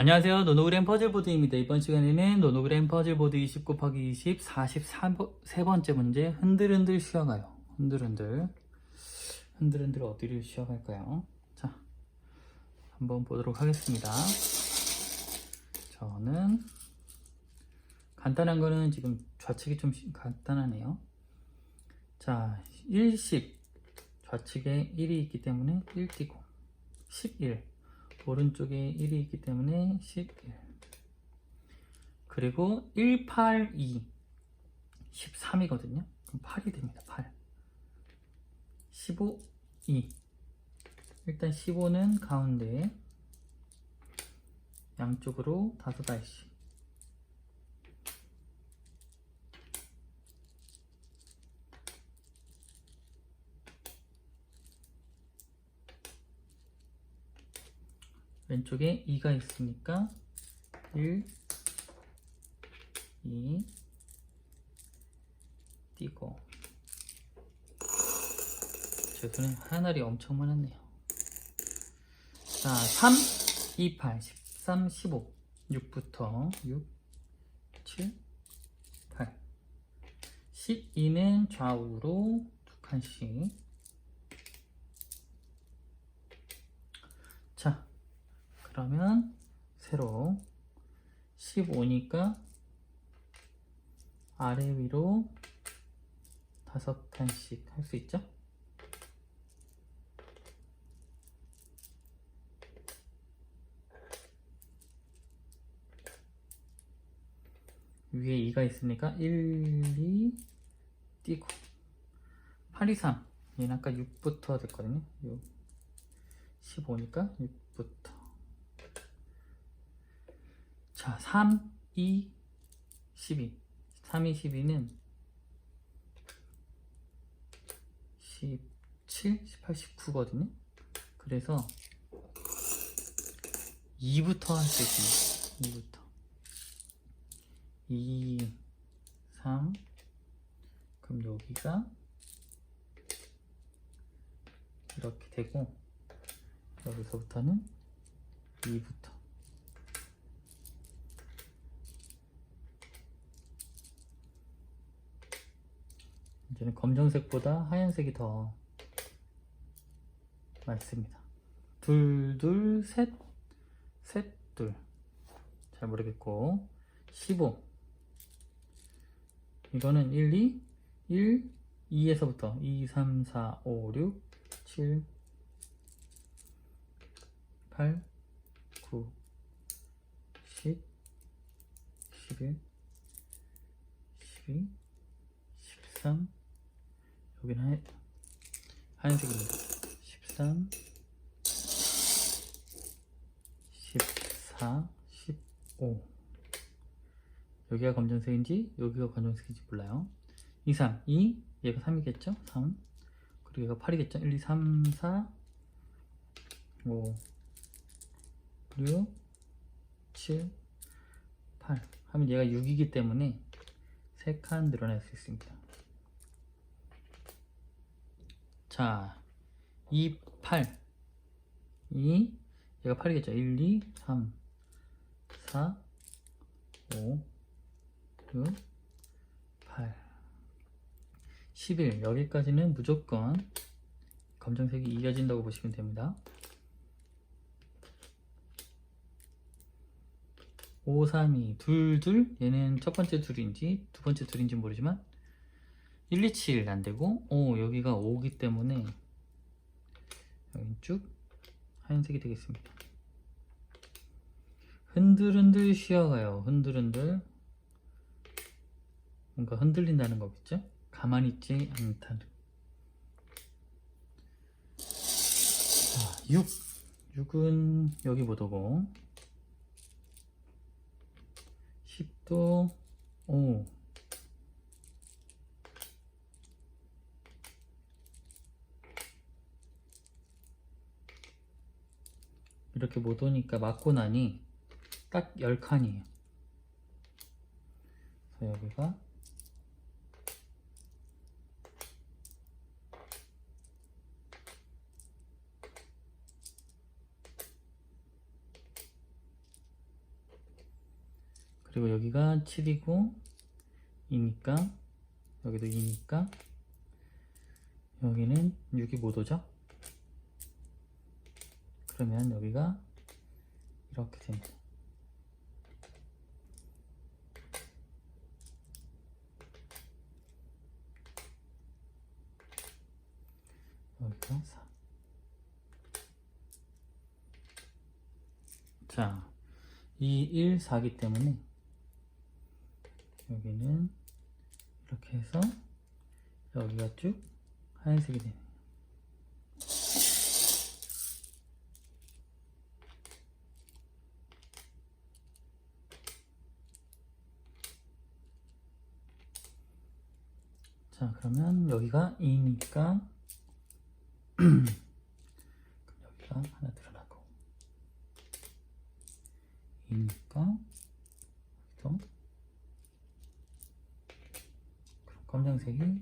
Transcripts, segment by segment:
안녕하세요. 노노그램 퍼즐보드입니다. 이번 시간에는 노노그램 퍼즐보드 20 곱하기 20 43번째 문제 흔들흔들 쉬어가요. 흔들흔들 흔들흔들 어디를 쉬어갈까요? 자, 한번 보도록 하겠습니다. 저는 간단한 거는 지금 좌측이 좀 쉬- 간단하네요. 자, 1식 좌측에 1이 있기 때문에 1 띄고 11 오른쪽에 1이 있기 때문에 11 그리고 1, 8, 2 13이거든요. 그럼 8이 됩니다 8 15, 2 일단 15는 가운데 양쪽으로 다섯 왼쪽에 2가 있으니까 1, 2 띄고. 제 손에 하늘이 엄청 많았네요. 자, 3, 2, 8, 13, 15 6부터 6, 7, 8 12는 좌우로 두 칸씩. 자 그러면 세로 15니까 아래 위로 다섯 칸씩 할 수 있죠? 위에 2가 있으니까 1, 2 띄고. 8, 2, 3 얘는 아까 6부터 됐거든요. 6 15니까 6부터 자, 3, 2, 12. 3, 2, 12는 17, 18, 19거든요. 그래서 2부터 할 수 있습니다. 2부터. 2, 3. 그럼 여기가 이렇게 되고, 여기서부터는 2부터. 이제는 검정색보다 하얀색이 더 많습니다. 둘, 둘, 셋, 셋, 둘. 잘 모르겠고. 15. 이거는 1, 2, 1, 2에서부터 2, 3, 4, 5, 6, 7, 8, 9, 10, 11, 12, 13, 여기는 하얀, 하얀색입니다. 13, 14, 15. 여기가 검정색인지 여기가 검정색인지 몰라요. 2, 3, 2, 얘가 3이겠죠? 3. 그리고 얘가 8이겠죠? 1, 2, 3, 4, 5, 6, 7, 8. 하면 얘가 6이기 때문에 3칸 늘어날 수 있습니다. 자, 2, 8. 2, 얘가 8이겠죠? 1, 2, 3, 4, 5, 6, 8. 11. 여기까지는 무조건 검정색이 이어진다고 보시면 됩니다. 5, 3, 2, 둘, 둘. 얘는 첫 번째 둘인지 두 번째 둘인지 모르지만 1, 2, 7 안되고 오 여기가 5기 때문에 여기 쭉 하얀색이 되겠습니다. 흔들흔들 쉬어가요. 흔들흔들. 뭔가 흔들린다는 거겠죠? 가만히 있지 않다는. 자, 6 6은 여기 못 오고. 10도 5 이렇게 못 오니까 맞고 나니 딱 10칸이에요. 그래서 여기가 그리고 여기가 7이고 2니까 여기도 2니까 여기는 6이 못 오죠? 그러면 여기가 이렇게 됩니다. 여기가 4. 자, 2, 1, 4기 때문에 여기는 이렇게 해서 여기가 쭉 하얀색이 되네요. 자, 그러면 여기가 2니까 그럼 여기가 하나 드러나고 2니까 여기도 그럼 검정색이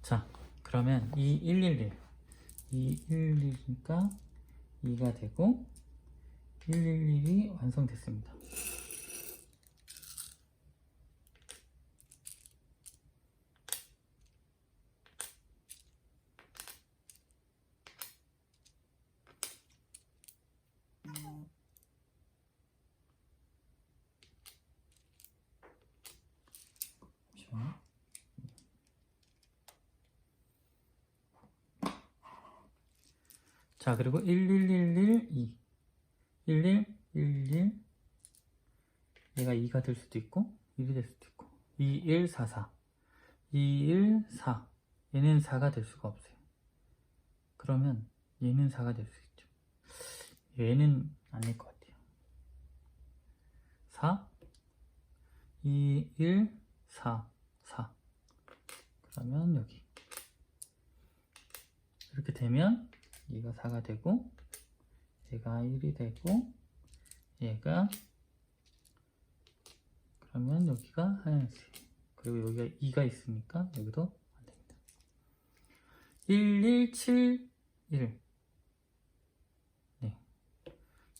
자 그러면 2, 1, 1, 1 2, 1, 1이니까 2가 되고 1, 1, 1이 완성됐습니다 자. 자, 그리고 11112 1111 얘가 2가 될 수도 있고 1이 될 수도 있고. 2144 214 얘는 4가 될 수가 없어요. 그러면 얘는 4가 될 수 있죠. 얘는 안될것 같아요. 4 2 1 4 4 그러면 여기. 이렇게 되면 얘가 4가 되고 얘가 1이 되고 얘가 그러면 여기가 하얀색. 그리고 여기가 2가 있으니까 여기도 안 됩니다. 1171 네.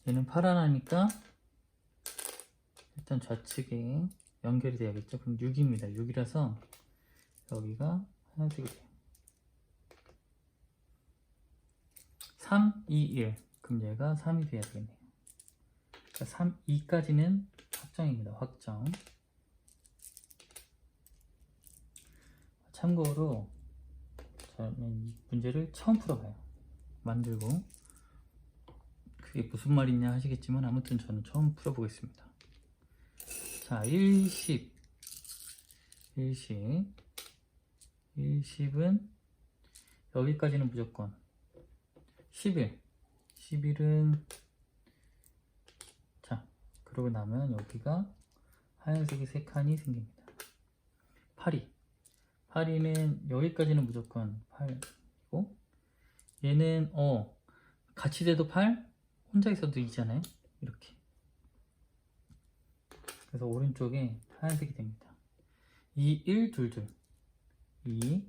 얘는 파란하니까 일단 좌측에 연결이 돼야겠죠? 그럼 6입니다. 6이라서 여기가 하얀색이 돼요 3, 2, 1 그럼 얘가 3이 돼야 되겠네요. 그러니까 3, 2까지는 확정입니다. 확정. 참고로 저는 이 문제를 처음 풀어봐요. 만들고. 그게 무슨 말이냐 하시겠지만 아무튼 저는 처음 풀어보겠습니다. 자110 110 110은 여기까지는 무조건 11 11은 자 그러고 나면 여기가 하얀색이 세 칸이 생깁니다. 8이. 8이는 여기까지는 무조건 8이고 얘는 어 같이 돼도 8 혼자 있어도 2잖아요. 이렇게. 그래서 오른쪽에 하얀색이 됩니다. 2, 1, 2, 2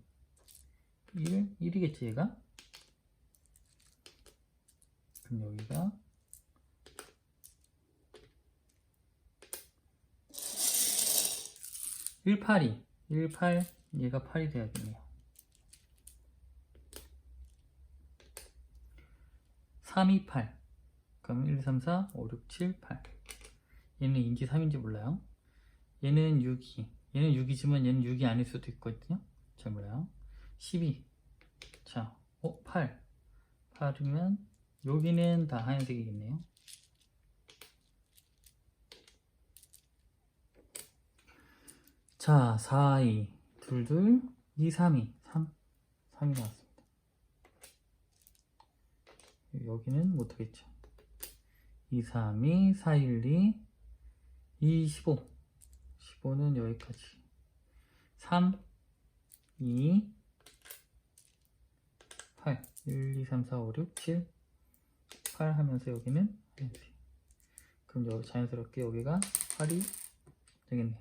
2 1, 1이겠지 얘가 그럼 여기가. 일 8이. 1, 8 얘가 8이 돼야겠네요. 3, 2, 8 그럼 1, 2, 3, 4, 5, 6, 7, 8 얘는 인지 3인지 몰라요. 얘는 6이. 얘는 6이지만 얘는 6이 아닐 수도 있거든요. 잘 몰라요. 12 자, 어, 8 8이면 여기는 다 하얀색이겠네요. 자, 4, 2 둘, 둘, 2, 3, 2 3 3이 나왔습니다. 여기는 못하겠죠. 2, 3, 2 4, 1, 2 2, 15 15는 여기까지. 3 2 8 1, 2, 3, 4, 5, 6, 7 8 하면서 여기는 펜피 그럼 여기 자연스럽게 여기가 8이 되겠네요.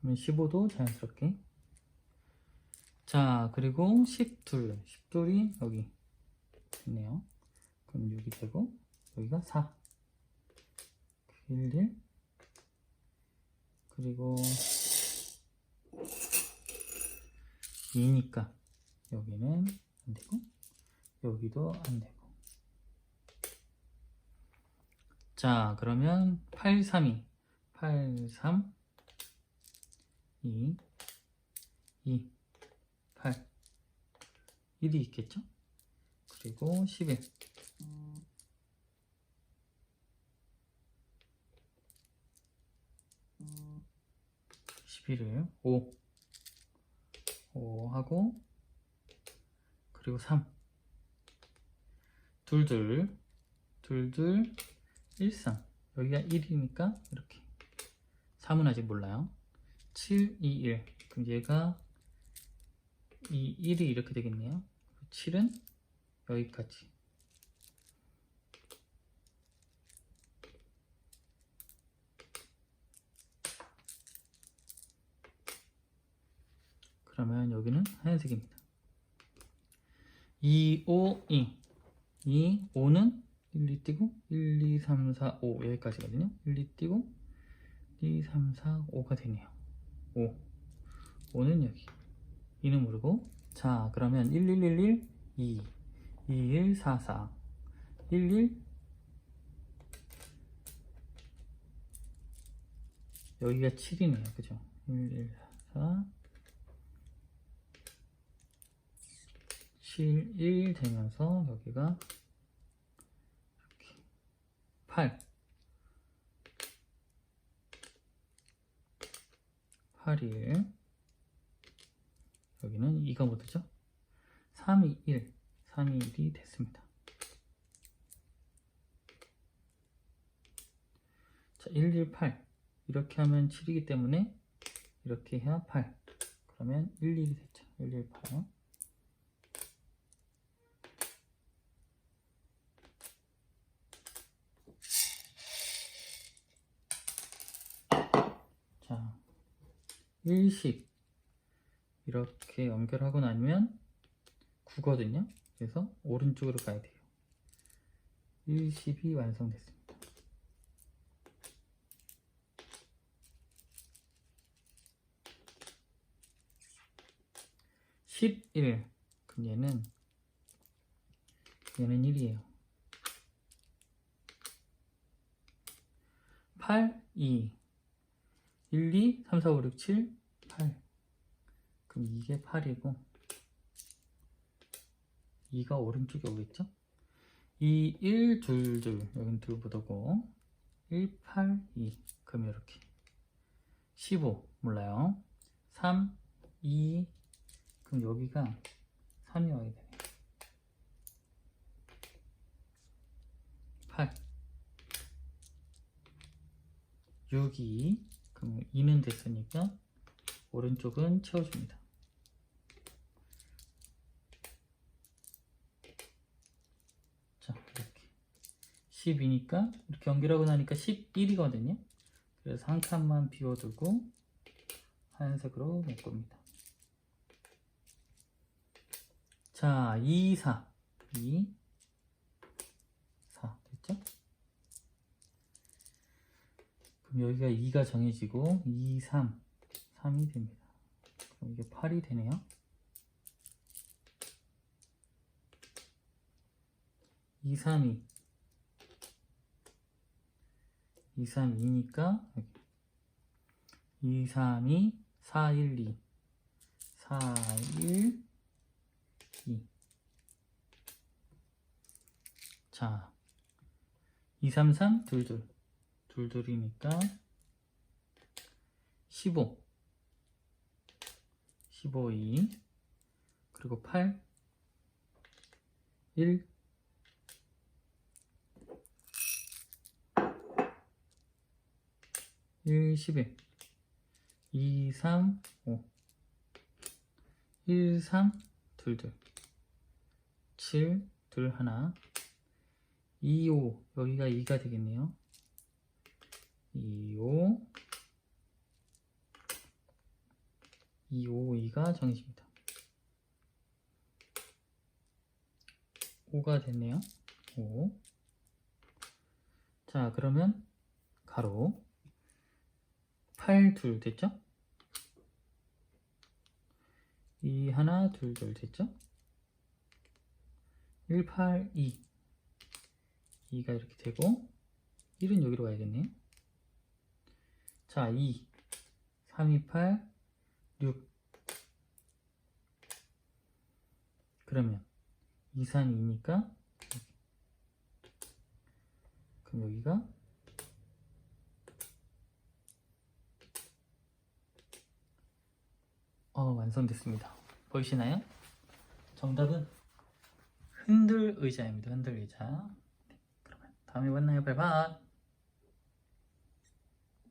그러면 15도 자연스럽게. 자 그리고 12 12이 여기 있네요. 그럼 6이 되고, 여기가 4. 1, 1. 그리고 2니까 여기는 안 되고, 여기도 안 되고. 자, 그러면 8, 3이 8, 3, 2, 2, 8, 1이 있겠죠? 그리고 11. (11을) 5 5 하고 그리고 3 둘둘. 둘둘. 13 여기가 1이니까 이렇게. 3은 아직 몰라요. 7, 2, 1 그럼 얘가 이 1이 이렇게 되겠네요. 7은 여기까지 그러면 여기는 하얀색입니다. 2, 5, 2 2, 5는 1, 2 띄고 1, 2, 3, 4, 5 여기까지거든요. 1, 2 띄고 2, 3, 4, 5가 되네요. 5 5는 여기. 2는 모르고. 자 그러면 1, 1, 1, 1, 2 2, 1, 4, 4 1, 1 여기가 7이네요. 그죠? 1, 1, 4 7, 1 되면서 여기가 8 8, 1 여기는 2가 뭐 되죠? 3, 2, 1 3, 2, 1이 됐습니다. 자, 1, 1, 8 이렇게 하면 7이기 때문에 이렇게 해야 8 그러면 1, 1이 됐죠. 1, 1, 8 자, 1식 이렇게 연결하고 나면 9거든요. 그래서 오른쪽으로 가야 돼요. 1식이 완성됐습니다. (11) 그럼 얘는 얘는 1이에요 8, 2 1, 2, 3, 4, 5, 6, 7, 8 그럼 이게 8이고 2가 오른쪽에 오겠죠? 2, 1, 2, 2 여기는 둘보다고 1, 8, 2 그럼 이렇게. 15 몰라요. 3, 2 그럼 여기가 3이 와야 되네. 8 6이 그럼 2는 됐으니까 오른쪽은 채워줍니다. 자 이렇게 12니까 이렇게 연결하고 나니까 11이거든요. 그래서 한 칸만 비워두고 하얀색으로 메꿉니다. 자 2, 4 2, 4 됐죠? 그럼 여기가 2가 정해지고 2, 3, 3이 됩니다. 그럼 이게 8이 되네요. 이 3, 2 2, 3, 2니까 여기. 2, 3, 2 4, 1, 2 4, 1, 2 자, 2, 3, 3, 2, 2 둘둘이니까 15 15, 2 그리고 8 1 1, 11 2, 3, 5 1, 3, 둘, 둘. 7, 둘, 하나. 2, 5 여기가 2가 되겠네요 2, 5 2, 5, 2가 정해집니다. 5가 됐네요. 5. 자, 그러면 가로 8, 둘 됐죠? 2, 하나, 둘, 둘 됐죠? 1, 8, 2. 2가 이렇게 되고 1은 여기로 가야겠네요. 자, 2, 3, 2, 8, 6. 그러면 2, 3, 2니까 그럼 여기가 어, 완성됐습니다. 보이시나요? 정답은 흔들 의자입니다. 흔들 의자. 네, 그러면 다음에 만나요. 바이바이.